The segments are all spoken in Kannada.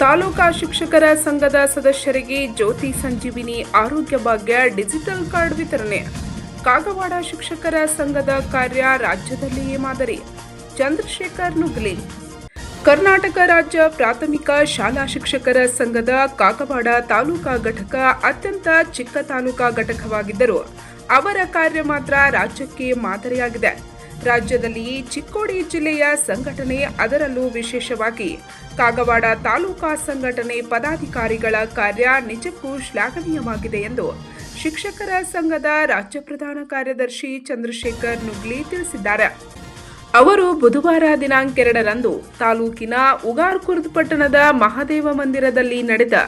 ತಾಲೂಕಾ ಶಿಕ್ಷಕರ ಸಂಘದ ಸದಸ್ಯರಿಗೆ ಜ್ಯೋತಿ ಸಂಜೀವಿನಿ ಆರೋಗ್ಯ ಭಾಗ್ಯ, ಡಿಜಿಟಲ್ ಕಾರ್ಡ್ ವಿತರಣೆ. ಕಾಗವಾಡ ಶಿಕ್ಷಕರ ಸಂಘದ ಕಾರ್ಯ ರಾಜ್ಯದಲ್ಲಿಯೇ ಮಾದರಿ. ಚಂದ್ರಶೇಖರ್ ನುಗ್ಲಿ. ಕರ್ನಾಟಕ ರಾಜ್ಯ ಪ್ರಾಥಮಿಕ ಶಾಲಾ ಶಿಕ್ಷಕರ ಸಂಘದ ಕಾಗವಾಡ ತಾಲೂಕಾ ಘಟಕ ಅತ್ಯಂತ ಚಿಕ್ಕ ತಾಲೂಕಾ ಘಟಕವಾಗಿದ್ದರೂ ಅವರ ಕಾರ್ಯ ಮಾತ್ರ ರಾಜ್ಯಕ್ಕೆ ಮಾದರಿಯಾಗಿದೆ. ರಾಜ್ಯದಲ್ಲಿ ಚಿಕ್ಕೋಡಿ ಜಿಲ್ಲೆಯ ಸಂಘಟನೆ ಅದರಲ್ಲೂ ವಿಶೇಷವಾಗಿ ಕಾಗವಾಡ ತಾಲೂಕಾ ಸಂಘಟನೆ ಪದಾಧಿಕಾರಿಗಳ ಕಾರ್ಯ ನಿಜಕ್ಕೂ ಶ್ಲಾಘನೀಯವಾಗಿದೆ ಎಂದು ಶಿಕ್ಷಕರ ಸಂಘದ ರಾಜ್ಯ ಪ್ರಧಾನ ಕಾರ್ಯದರ್ಶಿ ಚಂದ್ರಶೇಖರ್ ನುಗ್ಲಿ ತಿಳಿಸಿದ್ದಾರೆ. ಅವರು ಬುಧವಾರ ದಿನಾಂಕ ಎರಡರಂದು ತಾಲೂಕಿನ ಉಗಾರ್ಕುರ್ದ್ ಪಟ್ಟಣದ ಮಹಾದೇವ ಮಂದಿರದಲ್ಲಿ ನಡೆದ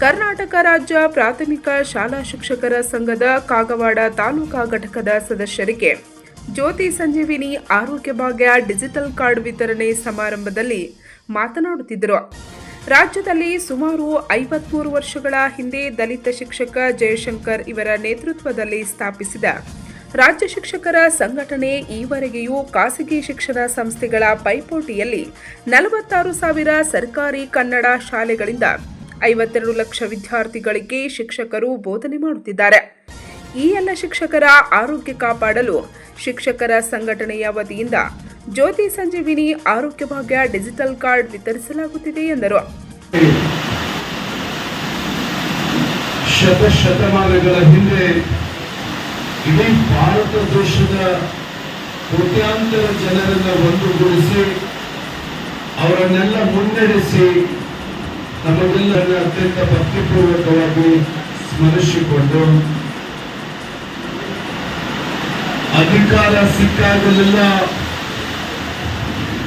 ಕರ್ನಾಟಕ ರಾಜ್ಯ ಪ್ರಾಥಮಿಕ ಶಾಲಾ ಶಿಕ್ಷಕರ ಸಂಘದ ಕಾಗವಾಡ ತಾಲೂಕಾ ಘಟಕದ ಸದಸ್ಯರಿಗೆ ಜ್ಯೋತಿ ಸಂಜೀವಿನಿ ಆರೋಗ್ಯ ಭಾಗ್ಯ ಡಿಜಿಟಲ್ ಕಾರ್ಡ್ ವಿತರಣೆ ಸಮಾರಂಭದಲ್ಲಿ ಮಾತನಾಡುತ್ತಿದ್ದರು. ರಾಜ್ಯದಲ್ಲಿ ಸುಮಾರು ಐವತ್ಮೂರು ವರ್ಷಗಳ ಹಿಂದೆ ದಲಿತ ಶಿಕ್ಷಕ ಜಯಶಂಕರ್ ಇವರ ನೇತೃತ್ವದಲ್ಲಿ ಸ್ಥಾಪಿಸಿದ ರಾಜ್ಯ ಶಿಕ್ಷಕರ ಸಂಘಟನೆ ಈವರೆಗೆಯೂ ಖಾಸಗಿ ಶಿಕ್ಷಣ ಸಂಸ್ಥೆಗಳ ಪೈಪೋಟಿಯಲ್ಲಿ ನಲವತ್ತಾರು ಸಾವಿರ ಸರ್ಕಾರಿ ಕನ್ನಡ ಶಾಲೆಗಳಿಂದ ಐವತ್ತೆರಡು ಲಕ್ಷ ವಿದ್ಯಾರ್ಥಿಗಳಿಗೆ ಶಿಕ್ಷಕರು ಬೋಧನೆ ಮಾಡುತ್ತಿದ್ದಾರೆ. ಈ ಎಲ್ಲ ಶಿಕ್ಷಕರ ಆರೋಗ್ಯ ಕಾಪಾಡಲು ಶಿಕ್ಷಕರ ಸಂಘಟನೆಯ ವತಿಯಿಂದ ಜ್ಯೋತಿ ಸಂಜೀವಿನಿ ಆರೋಗ್ಯ ಭಾಗ್ಯ ಡಿಜಿಟಲ್ ಕಾರ್ಡ್ ವಿತರಿಸಲಾಗುತ್ತಿದೆ ಎಂದರು. ಶತ ಶತಮಾನಗಳ ಹಿಂದೆ ಇಡೀ ಭಾರತ ದೇಶದ ಕೋಟ್ಯಾಂತರ ಜನರನ್ನ ಒಂದುಗೂಡಿಸಿ ಅವರನ್ನೆಲ್ಲ ಮುನ್ನಡೆಸಿ ನಮಗೆಲ್ಲರನ್ನ ಅತ್ಯಂತ ಭಕ್ತಿಪೂರ್ವಕವಾಗಿ ಸ್ಮರಿಸಿಕೊಂಡು ಅಧಿಕಾರ ಸಿಕ್ಕಾಗಲೆಲ್ಲ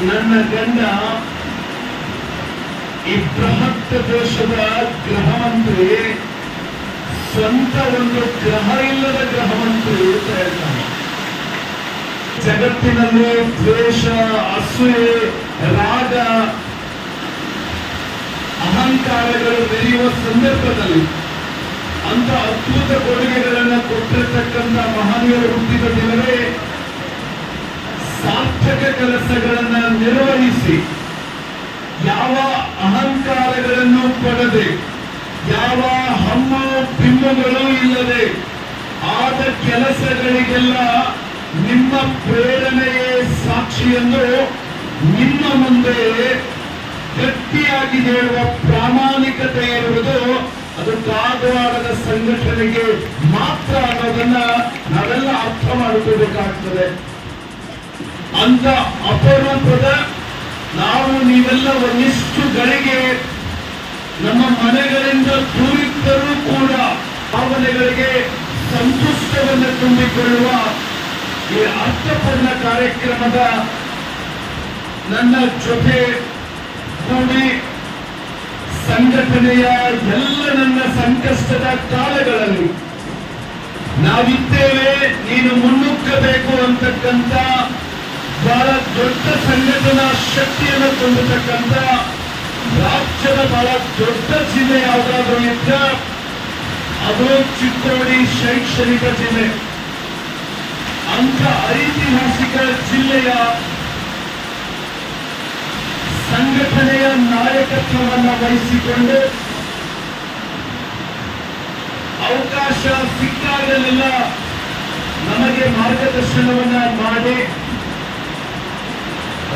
ನನ್ನ ಗಂಡ ಈ ಬೃಹತ್ ದೇಶದ ಗ್ರಹ ಮಂತ್ರಿ ಸ್ವಂತ ಒಂದು ಗ್ರಹ ಇಲ್ಲದ ಗೃಹ ಮಂತ್ರಿ ಅಂತ ಹೇಳ್ತಾನೆ ಜಗತ್ತಿನಲ್ಲಿ ದ್ವೇಷ, ಅಸೂಯೆ, ರಾಗ, ಅಹಂಕಾರಗಳು ಬೆರೆಯುವ ಸಂದರ್ಭದಲ್ಲಿ ಅಂತ ಅದ್ಭುತ ಕೊಡುಗೆಗಳನ್ನು ಕೊಟ್ಟಿರತಕ್ಕಂಥ ಮಹನೀಯರು ಹುಟ್ಟಿದ ದಿನವೇ ಸಾರ್ಥಕ ಕೆಲಸಗಳನ್ನ ನಿರ್ವಹಿಸಿ, ಯಾವ ಅಹಂಕಾರಗಳನ್ನು ಕೊಡದೆ ಯಾವ ಹಮ್ಮ ಬಿಮ್ಮುಗಳು ಇಲ್ಲದೆ, ಆದ ಕೆಲಸಗಳಿಗೆಲ್ಲ ನಿಮ್ಮ ಪ್ರೇರಣೆಯೇ ಸಾಕ್ಷಿಯನ್ನು ನಿಮ್ಮ ಮುಂದೆ ಗಟ್ಟಿಯಾಗಿ ಹೇಳುವ ಪ್ರಾಮಾಣಿಕತೆ ಇರುವುದು ಅದು ಕಾಗವಾಡದ ಸಂಘಟನೆಗೆ ಮಾತ್ರ ಅನ್ನೋದನ್ನ ನಾವೆಲ್ಲ ಅರ್ಥ ಮಾಡಿಕೊಳ್ಬೇಕಾಗ್ತದೆ ಅಂತ ಅಪರೂಪದ ನಾವು ನೀವೆಲ್ಲ ಒಂದಿಷ್ಟು ಗಳಿಗೆ ನಮ್ಮ ಮನೆಗಳಿಂದ ದೂರಿದ್ದರೂ ಕೂಡ ಭಾವನೆಗಳಿಗೆ ಸಂತುಷ್ಟವನ್ನು ತುಂಬಿಕೊಳ್ಳುವ ಈ ಅರ್ಥಪೂರ್ಣ ಕಾರ್ಯಕ್ರಮದ ನನ್ನ ಜೊತೆ ಕೂಡಿ ಸಂಘಟನೆಯ ಎಲ್ಲ ನನ್ನ ಸಂಕಷ್ಟದ ಕಾಲಗಳಲ್ಲಿ ನಾವಿದ್ದೇವೆ, ನೀನು ಮುನ್ನುಗ್ಗಬೇಕು ಅಂತಕ್ಕಂಥ ಬಹಳ ದೊಡ್ಡ ಸಂಘಟನಾ ಶಕ್ತಿಯನ್ನು ತುಂಬತಕ್ಕಂತ ರಾಜ್ಯದ ಬಹಳ ದೊಡ್ಡ ಜಿಲ್ಲೆ ಯಾವುದಾದ್ರೂ ಇದ್ದ ಅದು ಚಿಕ್ಕೋಡಿ ಶೈಕ್ಷಣಿಕ ಜಿಲ್ಲೆ. ಅಂತ ಐತಿಹಾಸಿಕ ಜಿಲ್ಲೆಯ ಸಂಘಟನೆಯ ನಾಯಕತ್ವವನ್ನು ವಹಿಸಿಕೊಂಡು ಅವಕಾಶ ಸಿಕ್ಕಾಗಲೆಲ್ಲ ನಮಗೆ ಮಾರ್ಗದರ್ಶನವನ್ನ ಮಾಡಿ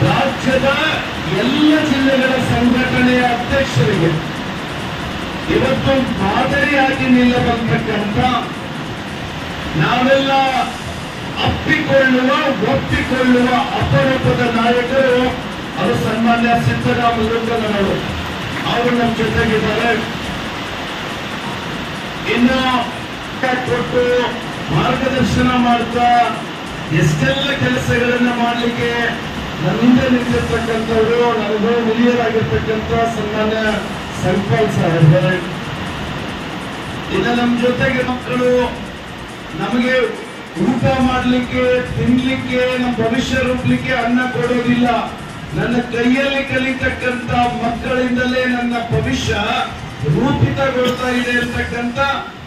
ರಾಜ್ಯದ ಎಲ್ಲ ಜಿಲ್ಲೆಗಳ ಸಂಘಟನೆಯ ಅಧ್ಯಕ್ಷರಿಗೆ ಇವತ್ತು ಮಾದರಿಯಾಗಿ ನಿಲ್ಲಬಂತಕ್ಕಂಥ ನಾವೆಲ್ಲ ಅಪ್ಪಿಕೊಳ್ಳುವ, ಒಪ್ಪಿಕೊಳ್ಳುವ ಅಪರೂಪದ ನಾಯಕರು ಅದು ಸನ್ಮಾನ್ಯ ಸಿದ್ದರಾಮಯ್ಯನವರು ಅವರು ನಮ್ಮ ಜೊತೆಗಿದ್ದಾರೆ. ಇನ್ನು ಕೊಟ್ಟು ಮಾರ್ಗದರ್ಶನ ಮಾಡ್ತಾ ಎಷ್ಟೆಲ್ಲ ಕೆಲಸಗಳನ್ನ ಮಾಡಲಿಕ್ಕೆ ನನ್ನ ಹಿಂದೆ ನಿಂತಿರ್ತಕ್ಕಂಥವ್ರು, ನನಗೂ ಹಿರಿಯರಾಗಿರ್ತಕ್ಕಂಥ ಸನ್ಮಾನ್ಯ ಸಂಪಾಲ್ ಸಾಹೇಬರೇ ಇನ್ನು ನಮ್ಮ ಜೊತೆಗೆ ಮಕ್ಕಳು ನಮಗೆ ಊಟ ಮಾಡಲಿಕ್ಕೆ, ತಿನ್ಲಿಕ್ಕೆ ನಮ್ಮ ಭವಿಷ್ಯ ರೂಪಲಿಕ್ಕೆ ಅನ್ನ ಕೊಡೋದಿಲ್ಲ. ನನ್ನ ಕೈಯಲ್ಲಿ ಕಲಿತಕ್ಕಂತ ಮಕ್ಕಳಿಂದಲೇ ನನ್ನ ಭವಿಷ್ಯ ರೂಪಿತಗೊಳ್ತಾ ಇದೆ ಅಂತಕ್ಕಂಥ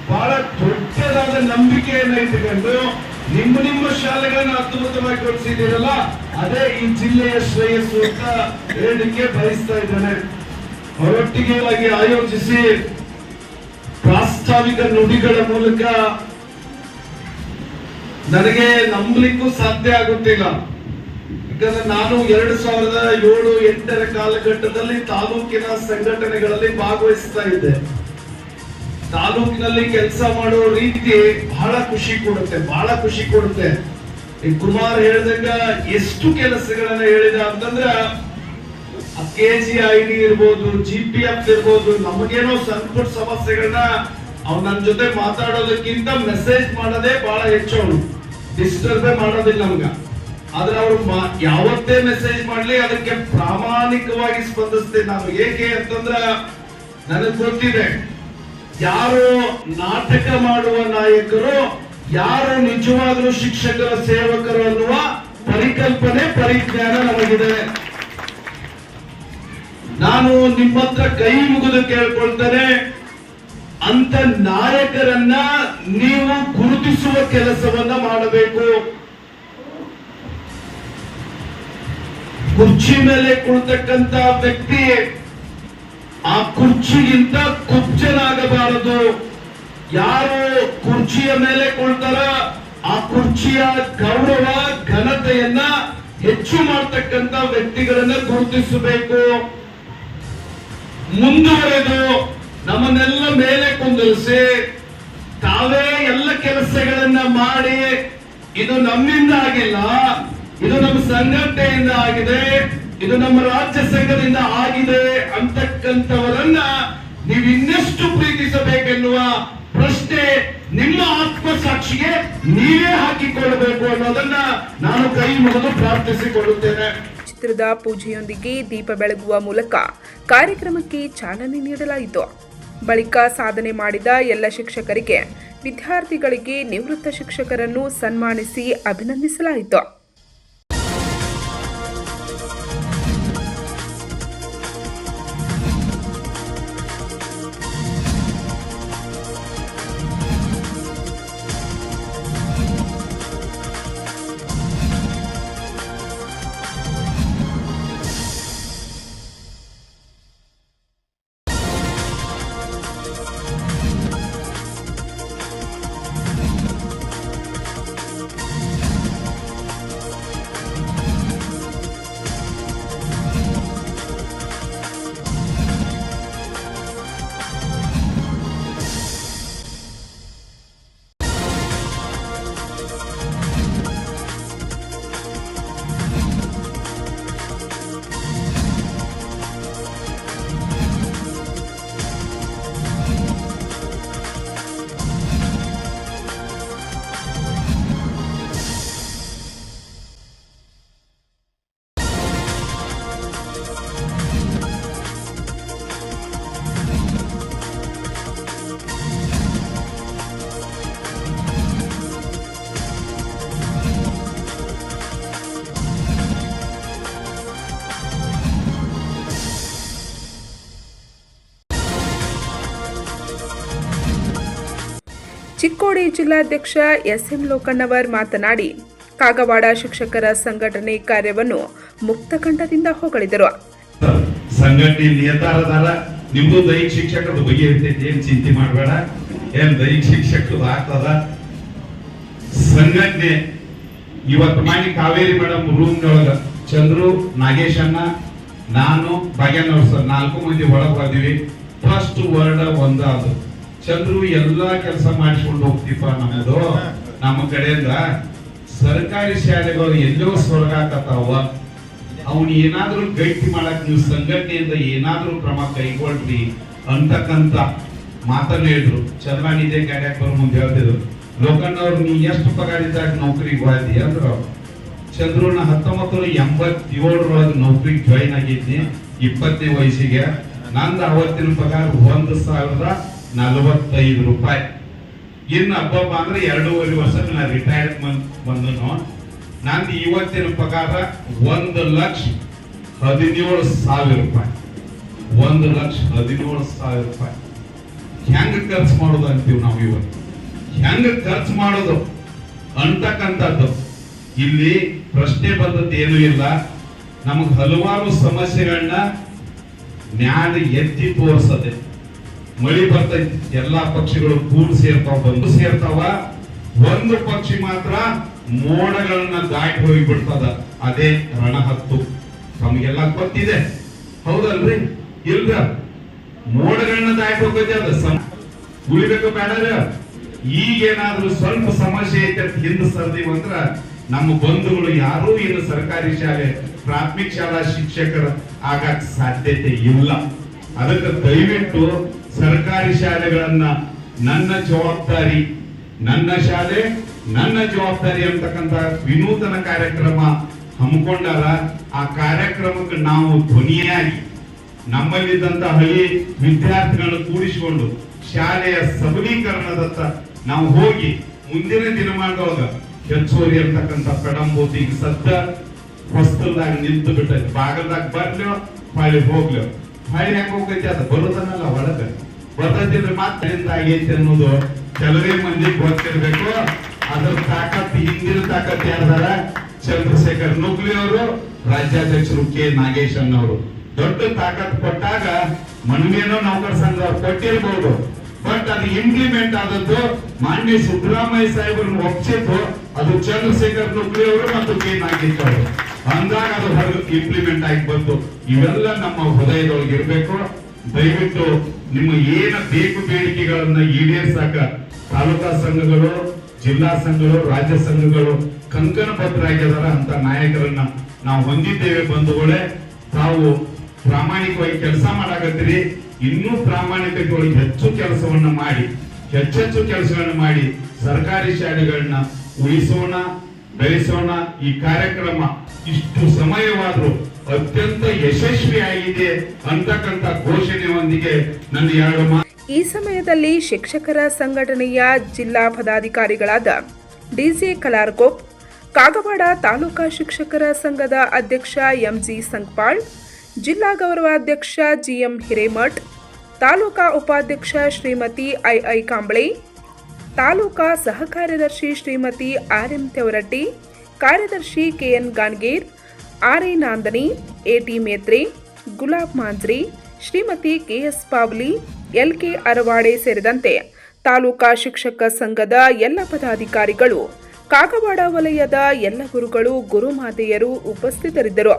ಬಹಳ ದೊಡ್ಡದಾದ ನಂಬಿಕೆಯನ್ನು ಇಟ್ಟುಕೊಂಡು ನಿಮ್ಮ ನಿಮ್ಮ ಶಾಲೆಗಳನ್ನ ಅದ್ಭುತವಾಗಿ ಕೊಡಿಸಿದ್ದೀರಲ್ಲ, ಅದೇ ಈ ಜಿಲ್ಲೆಯ ಶ್ರೇಯಸ್ಸು ಅಂತ ಹೇಳಲಿಕ್ಕೆ ಬಯಸ್ತಾ ಇದ್ದೇನೆ. ಅವರೊಟ್ಟಿಗೆ ಆಗಿ ಆಯೋಜಿಸಿ ಪ್ರಾಸ್ತಾವಿಕ ನುಡಿಗಳ ಮೂಲಕ ನನಗೆ ನಂಬಲಿಕ್ಕೂ ಸಾಧ್ಯ ಆಗುತ್ತಿಲ್ಲ. ಯಾಕಂದ್ರೆ ನಾನು ಎರಡು ಸಾವಿರದ ಏಳು ಎಂಟರ ಕಾಲಘಟ್ಟದಲ್ಲಿ ತಾಲೂಕಿನ ಸಂಘಟನೆಗಳಲ್ಲಿ ಭಾಗವಹಿಸ್ತಾ ಇದ್ದೆ. ತಾಲೂಕಿನಲ್ಲಿ ಕೆಲಸ ಮಾಡೋ ರೀತಿ ಬಹಳ ಖುಷಿ ಕೊಡುತ್ತೆ, ಬಹಳ ಖುಷಿ ಕೊಡುತ್ತೆ. ಈ ಕುಮಾರ್ ಹೇಳಿದಂಗ ಎಷ್ಟು ಕೆಲಸಗಳನ್ನ ಹೇಳಿದ ಅಂತಂದ್ರ ಕೆ ಜಿ ಐ ಡಿ ಇರ್ಬೋದು ಜಿ ಪಿ ಎಫ್ ಇರ್ಬೋದು, ನಮಗೇನೋ ಸಣ್ಣ ಸಮಸ್ಯೆಗಳನ್ನ ಅವ್ನ ನನ್ನ ಜೊತೆ ಮಾತಾಡೋದಕ್ಕಿಂತ ಮೆಸೇಜ್ ಮಾಡೋದೇ ಬಹಳ ಹೆಚ್ಚು ಅವನು ಡಿಸ್ಟರ್ಬೇ ಮಾಡೋದಿಲ್ಲ ನಮ್ಗ. ಆದ್ರೆ ಅವ್ರು ಯಾವತ್ತೇ ಮೆಸೇಜ್ ಮಾಡ್ಲಿ ಅದಕ್ಕೆ ಪ್ರಾಮಾಣಿಕವಾಗಿ ಸ್ಪಂದಿಸ್ತೇನೆ ನಾನು. ಏಕೆ ಅಂತಂದ್ರ, ನನಗ್ ಗೊತ್ತಿದೆ. ಯಾರು ನಾಟಕ ಮಾಡುವ ನಾಯಕರು, ಯಾರು ನಿಜವಾಗಲೂ ಶಿಕ್ಷಕರ ಸೇವಕರು ಅನ್ನುವ ಪರಿಕಲ್ಪನೆ, ಪರಿಜ್ಞಾನ ನಮಗಿದೆ. ನಾನು ನಿಮ್ಮ ಹತ್ರ ಕೈ ಮುಗಿದು ಕೇಳ್ಕೊಳ್ತೇನೆ, ಅಂತ ನಾಯಕರನ್ನ ನೀವು ಗುರುತಿಸುವ ಕೆಲಸವನ್ನ ಮಾಡಬೇಕು. ಕುರ್ಚಿ ಮೇಲೆ ಕುಳಿತಕ್ಕಂತ ವ್ಯಕ್ತಿ ಆ ಕುರ್ಚಿಗಿಂತ ಯಾರು ಕುರ್ಚಿಯ ಮೇಲೆ ಕುಳ್ತಾರ, ಆ ಕುರ್ಚಿಯ ಗೌರವ, ಘನತೆಯನ್ನ ಹೆಚ್ಚು ಮಾಡ್ತಕ್ಕಂತ ವ್ಯಕ್ತಿಗಳನ್ನ ಗುರುತಿಸಬೇಕು. ಮುಂದುವರೆದು ನಮ್ಮನ್ನೆಲ್ಲ ಮೇಲೆ ಕುಂದಿರಿಸಿ ತಾವೇ ಎಲ್ಲ ಕೆಲಸಗಳನ್ನ ಮಾಡಿ, ಇದು ನಮ್ಮಿಂದ ಆಗಿಲ್ಲ, ಇದು ನಮ್ಮ ಸಂಘಟನೆಯಿಂದ ಆಗಿದೆ, ಇದು ನಮ್ಮ ರಾಜ್ಯ ಸಂಘದಿಂದ ಆಗಿದೆ ಅಂತಕ್ಕಂಥವರನ್ನ ನೀವು ಇನ್ನೆಷ್ಟು ಪ್ರೀತಿಸಬೇಕೆನ್ನುವ ಪ್ರಶ್ನೆ ನಿಮ್ಮ ಆತ್ಮಸಾಕ್ಷಿಗೆ ನೀವೇ ಹಾಕಿಕೊಳ್ಳಬೇಕು ಅನ್ನೋದನ್ನ ನಾನು ಕೈ ಮುಗಿದು ಪ್ರಾರ್ಥಿಸಿಕೊಳ್ಳುತ್ತೇನೆ. ಚಿತ್ರದ ಪೂಜೆಯೊಂದಿಗೆ ದೀಪ ಬೆಳಗುವ ಮೂಲಕ ಕಾರ್ಯಕ್ರಮಕ್ಕೆ ಚಾಲನೆ ನೀಡಲಾಯಿತು. ಬಳಿಕ ಸಾಧನೆ ಮಾಡಿದ ಎಲ್ಲ ಶಿಕ್ಷಕರಿಗೆ ವಿದ್ಯಾರ್ಥಿಗಳಿಗೆ ನಿವೃತ್ತ ಶಿಕ್ಷಕರನ್ನು ಸನ್ಮಾನಿಸಿ ಅಭಿನಂದಿಸಲಾಯಿತು. ಚಿಕ್ಕೋಡಿ ಜಿಲ್ಲಾಧ್ಯಕ್ಷ ಎಸ್ಎಂ ಲೋಕಣ್ಣವರ್ ಮಾತನಾಡಿ, ಕಾಗವಾಡ ಶಿಕ್ಷಕರ ಸಂಘಟನೆ ಕಾರ್ಯವನ್ನು ಮುಕ್ತಕಂಠದಿಂದ ಹೊಗಳಿದರು. ಸಂಘಟನೆ ನಿಯತಾರದಾರ ನಿಮ್ದು ದೈಹಿಕ ಶಿಕ್ಷಕರ ಬಗ್ಗೆ ಇರ್ತೈತಿ ಏನ್ ಚಿಂತೆ ಮಾಡಬೇಡ. ಏನ್ ದೈಹಿಕ ಶಿಕ್ಷಕರು ಆಗ್ತದ? ಸಂಘಟನೆ ಇವತ್ತು ಮಾಡಿ ಕಾವೇರಿ ಮೇಡಮ್ ರೂಮ್ ಒಳಗ ಚಂದ್ರು, ನಾಗೇಶ್ ಅಣ್ಣ, ನಾನು, ಭಾಗ್ಯನವ್ರ ಸರ್ ನಾಲ್ಕು ಮಂದಿ ಒಳಗೆ ಬಂದಿವಿ. ಫಸ್ಟ್ ವರ್ಡ್ ಅದು. ಚಂದ್ರು ಎಲ್ಲಾ ಕೆಲಸ ಮಾಡಿಸ್ಕೊಂಡು ಹೋಗ್ತಿಪ್ಪ ನಮ್ಮದು ನಮ್ಮ ಕಡೆಯಿಂದ ಸರ್ಕಾರಿ ಶಾಲೆಗಳು ಎಲ್ಲೋ ಸ್ವರ್ಗಾಕತ್ತಾವ ಅವನು ಏನಾದ್ರೂ ಗಟ್ಟಿ ಮಾಡಕ್ ನೀವು ಸಂಘಟನೆಯಿಂದ ಏನಾದ್ರೂ ಕ್ರಮ ಕೈಗೊಳ್ರಿ ಅಂತಕ್ಕಂತ ಮಾತನ್ನ ಹೇಳಿದ್ರು. ಚಂದ್ರಾನಿದೆ ಗಾಡ್ಯಾಕ್ ಬರೋ ಮುಂದೆ ಹೇಳ್ತಿದ್ರು. ಲೋಕಣ್ಣ ಅವ್ರು, ನೀ ಎಷ್ಟು ಪಗಾರ ಇದ್ದಾಗ ನೌಕರಿಗೆ ಹೋದಿ ಅಂದ್ರು. ಚಂದ್ರನ ಹತ್ತೊಂಬತ್ತು ಎಂಬತ್ತೇಳರೊಳಗೆ ನೌಕರಿಗೆ ಜಾಯ್ನ್ ಆಗಿದ್ನಿ, ಇಪ್ಪತ್ತನೇ ವಯಸ್ಸಿಗೆ. ನಂದು ಅವತ್ತಿನ ಪಗಾರ ಒಂದು ಸಾವಿರದ ನಲವತ್ತೈದು ರೂಪಾಯಿ. ಇನ್ನು ಹಬ್ಬ ಅಂದ್ರೆ ಎರಡೂವರೆ ವರ್ಷ ನಾ ರಿಟೈರ್ಡ್ ಬಂದನು. ನಂದು ಇವತ್ತಿನ ಪ್ರಕಾರ ಒಂದು ಲಕ್ಷ ಹದಿನೇಳು ಸಾವಿರ ರೂಪಾಯಿ. ಒಂದು ಲಕ್ಷ ಹದಿನೇಳು ಸಾವಿರ ರೂಪಾಯಿ. ಹೆಂಗ್ ಖರ್ಚು ಮಾಡೋದು ಅಂತೀವಿ ನಾವು ಇವತ್ತು? ಹೆಂಗ್ ಖರ್ಚು ಮಾಡೋದು? ಅಂತಕ್ಕಂಥದ್ದು. ಇಲ್ಲಿ ಪ್ರಶ್ನೆ ಬಂದದ್ದು ಏನೂ ಇಲ್ಲ. ನಮಗೆ ಹಲವಾರು ಸಮಸ್ಯೆಗಳನ್ನ ನ್ಯಾಯ ಎತ್ತಿ ತೋರಿಸದೆ. ಮಳಿ ಬರ್ತೈತಿ, ಎಲ್ಲಾ ಪಕ್ಷಿಗಳು ಕೂಡ ಸೇರ್ತಾವ, ಬಂದು ಸೇರ್ತಾವ. ಒಂದು ಪಕ್ಷಿ ಮಾತ್ರ ಮೋಡಗಳನ್ನ ದಾಟಿ ಹೋಗಿ ಬಿಡ್ತದ ಅದೇ ರಣಹತ್ತು. ತಮಗೆಲ್ಲ ಗೊತ್ತಿದೆ. ಹೌದಲ್ರಿ? ಇಲ್ರ? ಮೋಡಗಳನ್ನ ದಾಟಿ ಹೋಗೈತೆ ಅದ. ಉಳಿಬೇಕು ಬೇಡ ಈಗೇನಾದ್ರೂ ಸ್ವಲ್ಪ ಸಮಸ್ಯೆ ಐತೆ ಅಂತ ಹಿಂದೆ ಸರ್ದೀವಿ ಅಂದ್ರ ನಮ್ಮ ಬಂಧುಗಳು ಯಾರು ಇನ್ನು ಸರ್ಕಾರಿ ಶಾಲೆ, ಪ್ರಾಥಮಿಕ ಶಾಲಾ ಶಿಕ್ಷಕರ ಆಗಕ್ ಸಾಧ್ಯತೆ ಇಲ್ಲ. ಅದಕ್ಕೆ ದಯವಿಟ್ಟು ಸರ್ಕಾರಿ ಶಾಲೆಗಳನ್ನ ನನ್ನ ಜವಾಬ್ದಾರಿ, ನನ್ನ ಶಾಲೆ, ನನ್ನ ಜವಾಬ್ದಾರಿ ಅಂತಕ್ಕಂತ ವಿನೂತನ ಕಾರ್ಯಕ್ರಮ ಹಮ್ಮಿಕೊಂಡಾರ ಆ ಕಾರ್ಯಕ್ರಮಕ್ಕೆ ನಾವು ಧ್ವನಿಯಾಗಿ ನಮ್ಮಲ್ಲಿದ್ದಂತ ಹಳ್ಳಿ ವಿದ್ಯಾರ್ಥಿಗಳನ್ನು ಕೂಡಿಸಿಕೊಂಡು ಶಾಲೆಯ ಸಬಲೀಕರಣದತ್ತ ನಾವು ಹೋಗಿ ಮುಂದಿನ ದಿನಮಾನದೊಳಗ ಹೆಚ್ಚುವರಿ ಅಂತಕ್ಕಂಥ ಪೆಡಂಬೂತಿ ಈಗ ಸದ್ದ ಹೊಸ್ತಲ್ದಾಗ ನಿಂತು ಬಿಟ್ಟ ಬಾಗಲ್ದಾಗ ಬರ್ಲೋ ಹೊಳ್ಳಿ ಹೋಗ್ಲೋ. ಹೊಳ್ಳಿ ಹೆಂಗ್ ಹೋಗೈತಿ? ಅದು ಬರೋದನ್ನಲ್ಲ ಒಳಗ. ಬರ್ತೈತಿಲ್ರಿ ಮಾತ ಅಲ್ಲಿಂದ ಆಗೈತಿ ಅನ್ನೋದು ಕೆಲವೇ ಮಂದಿ ಗೊತ್ತಿರ್ಬೇಕು. ಅದ್ರ ತಾಕತ್ ಹಿಂದಿನ ತಾಕತ್ ಯಾರ್ದಾರ? ಚಂದ್ರಶೇಖರ್ ನುಗ್ಲಿ ಅವರು, ರಾಜ್ಯಾಧ್ಯಕ್ಷರು ಕೆ. ನಾಗೇಶ್ ಅನ್ನೋರು. ದೊಡ್ಡ ತಾಕತ್ ಕೊಟ್ಟಾಗ ಮನವಿಯನ್ನು ನೌಕರ ಸಂಘ ಕೊಟ್ಟಿರ್ಬೋದು. ಬಟ್ ಅದು ಇಂಪ್ಲಿಮೆಂಟ್ ಆದದ್ದು ಮಾನ್ಯ ಸಿದ್ದರಾಮಯ್ಯ ಸಾಹೇಬರನ್ನು ಒಪ್ಸಿದ್ದು ಅದು ಚಂದ್ರಶೇಖರ್ ನುಗ್ಲಿ ಅವರು ಮತ್ತು ಕೆ. ನಾಗೇಶ್ ಅವರು. ಅಂದಾಗ ಅದು ಹೊರಗೆ ಇಂಪ್ಲಿಮೆಂಟ್ ಆಗಿ ಬಂತು. ಇವೆಲ್ಲ ನಮ್ಮ ಹೃದಯದೊಳಗೆ ಇರಬೇಕು. ದಯವಿಟ್ಟು ನಿಮ್ಮ ಏನ ಬೇಕು ಬೇಡಿಕೆಗಳನ್ನ ಈಡೇರಿಸಾಕ ತಾಲೂಕಾ ಸಂಘಗಳು, ಜಿಲ್ಲಾ ಸಂಘಗಳು, ರಾಜ್ಯ ಸಂಘಗಳು ಕಂಕಣ ಆಗ್ಯದಾರ ಅಂತ ನಾಯಕರನ್ನ ನಾವು ಹೊಂದಿದ್ದೇವೆ ಬಂಧುಗಳೇ. ತಾವು ಪ್ರಾಮಾಣಿಕವಾಗಿ ಕೆಲಸ ಮಾಡಾಕತ್ತೀರಿ. ಇನ್ನೂ ಪ್ರಾಮಾಣಿಕವಾಗಿ ಹೆಚ್ಚು ಕೆಲಸವನ್ನ ಮಾಡಿ, ಹೆಚ್ಚೆಚ್ಚು ಕೆಲಸಗಳನ್ನ ಮಾಡಿ ಸರ್ಕಾರಿ ಶಾಲೆಗಳನ್ನ ಉಳಿಸೋಣ, ಬೆಳೆಸೋಣ. ಈ ಕಾರ್ಯಕ್ರಮ ಇಷ್ಟು ಸಮಯವಾದ್ರೂ ಅತ್ಯಂತ ಯಶಸ್ವಿಯಾಗಿದೆ ಅಂತಕ್ಕಂಥ ಘೋಷಣೆಯೊಂದಿಗೆ ನನ್ನ ಎರಡು ಈ ಸಮಯದಲ್ಲಿ ಶಿಕ್ಷಕರ ಸಂಘಟನೆಯ ಜಿಲ್ಲಾ ಪದಾಧಿಕಾರಿಗಳಾದ ಡಿಸಿ ಕಲಾರ್ಗೋಪ್ ಕಾಗವಾಡ ತಾಲೂಕಾ ಶಿಕ್ಷಕರ ಸಂಘದ ಅಧ್ಯಕ್ಷ ಎಂಜಿ ಸಂಕ್ಪಾಳ್ ಜಿಲ್ಲಾ ಗೌರವಾಧ್ಯಕ್ಷ ಜಿಎಂ ಹಿರೇಮಠ್, ತಾಲೂಕಾ ಉಪಾಧ್ಯಕ್ಷ ಶ್ರೀಮತಿ ಐಐ ಕಾಂಬಳೆ, ತಾಲೂಕಾ ಸಹ ಕಾರ್ಯದರ್ಶಿ ಶ್ರೀಮತಿ ಆರ್ ಎಂ ತೆವರಟ್ಟಿ, ಕಾರ್ಯದರ್ಶಿ KN Ganager R A Nandani T Metre, Gulab Manjri, Shrimati KS Pavli L K Aravade ಸೇರಿದಂತೆ ತಾಲೂಕಾ ಶಿಕ್ಷಕ ಸಂಘದ ಎಲ್ಲ ಪದಾಧಿಕಾರಿಗಳು, ಕಾಗವಾಡ ವಲಯದ ಎಲ್ಲ ಗುರುಗಳು, ಗುರುಮಾತೆಯರು ಉಪಸ್ಥಿತರಿದ್ದರು.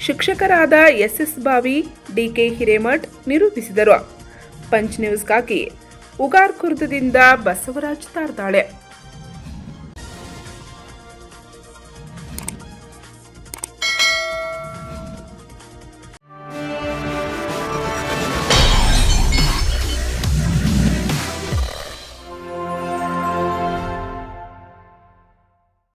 ಶಿಕ್ಷಕರಾದ ಎಸ್ಎಸ್ ಬಾವಿ, ಡಿಕೆ ಹಿರೇಮಠ್ ನಿರೂಪಿಸಿದರು. ಪಂಚ್ ನ್ಯೂಸ್ಗಾಗಿ ಉಗಾರ್ ಖುರ್ದದಿಂದ ಬಸವರಾಜ್ ತಾರ್ದಾಳೆ.